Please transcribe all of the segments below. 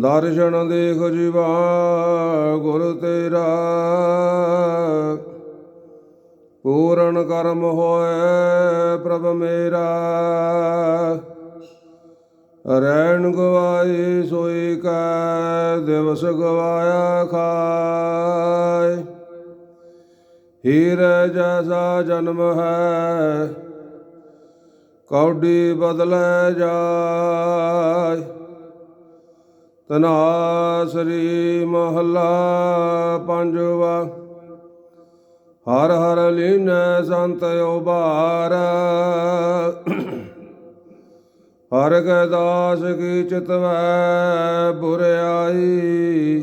ਦਰਸ਼ਨ ਦੇਖ ਜੀਵਾ ਗੁਰ ਤੇਰਾ। ਪੂਰਨ ਕਰਮ ਹੋਏ ਪ੍ਰਭ ਮੇਰਾ। ਰੈਣ ਗਵਾਈ ਸੋਈ ਕੈ, ਦਿਵਸ ਗਵਾਇਆ ਖਾਏ। ਹੀਰ ਜੈਸਾ ਜਨਮ ਹੈ, ਕੌਡੀ ਬਦਲੇ ਜਾ ਤਨਾਸਰੀ ਮਹੱਲਾ ਪੰਜਵਾ। ਹਰ ਹਰ ਲੀਨ ਸੰਤ ਉਬਾਰ ਹਰ ਕੈ ਦਾਸ ਕੀ ਚਿਤਵੈ ਬੁਰਿਆਈ।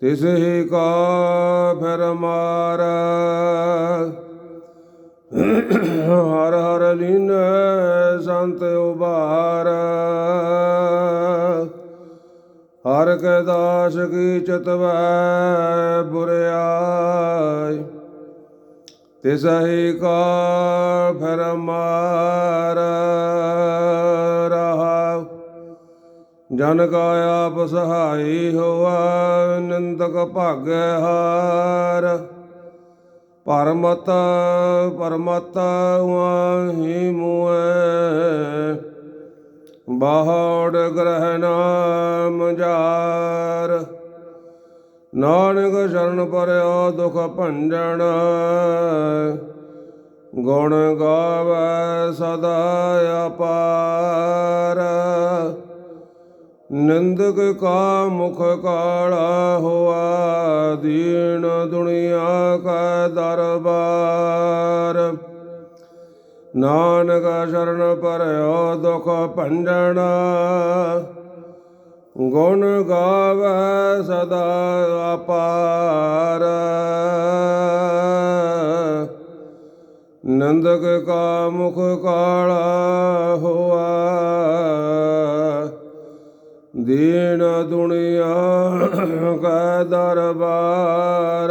ਤਿਸ ਹੀ ਕਾ ਫਿਰ ਮਾਰ। ਹਰ ਹਰ ਲੀਨ ਸੰਤ ਉਬਾਰ ਹਰ ਕੈ ਦਾਸ ਕੀ ਚਿਤਵੈ ਬੁਰਿਆਈ, ਤਿਸ ਹੀ ਕਾ ਫਿਰ ਮਾਰ ਰਹਾ ਜਨ ਕਾ ਆਪ ਸਹਾਈ ਹੋਆ, ਨਿੰਦਕ ਭਾਗੈ ਹਾਰ। ਪਰਮਤ ਪਰਮਤ ਵਾਹੀ ਮੂਏ ਬਾਹੜ ਗ੍ਰਹਿ ਨਾਮ ਜਾਰ। ਨਾਨਕ ਸ਼ਰਨ ਪਰਿਓ ਦੁਖ ਭੰਜਣ। ਗੁਣ ਗਾਵੇ ਸਦਾ ਅਪਾਰ। ਨਿੰਦਕ ਕਾ ਮੁਖ ਕਾਲਾ ਹੋਆ ਦੀਨ ਦੁਨੀਆ ਨਾਨਕ ਸ਼ਰਨ ਪਰਿਓ ਦੁਖ ਭੰਜਨ ਗੁਣ ਗਾਵੇ ਸਦਾ ਅਪਾਰ। ਨੰਦਕ ਕਾ ਮੁਖ ਕਾਲਾ ਹੋਆ। ਦੀਨ ਦੁਨੀਆ ਕਾ ਦਰਬਾਰ।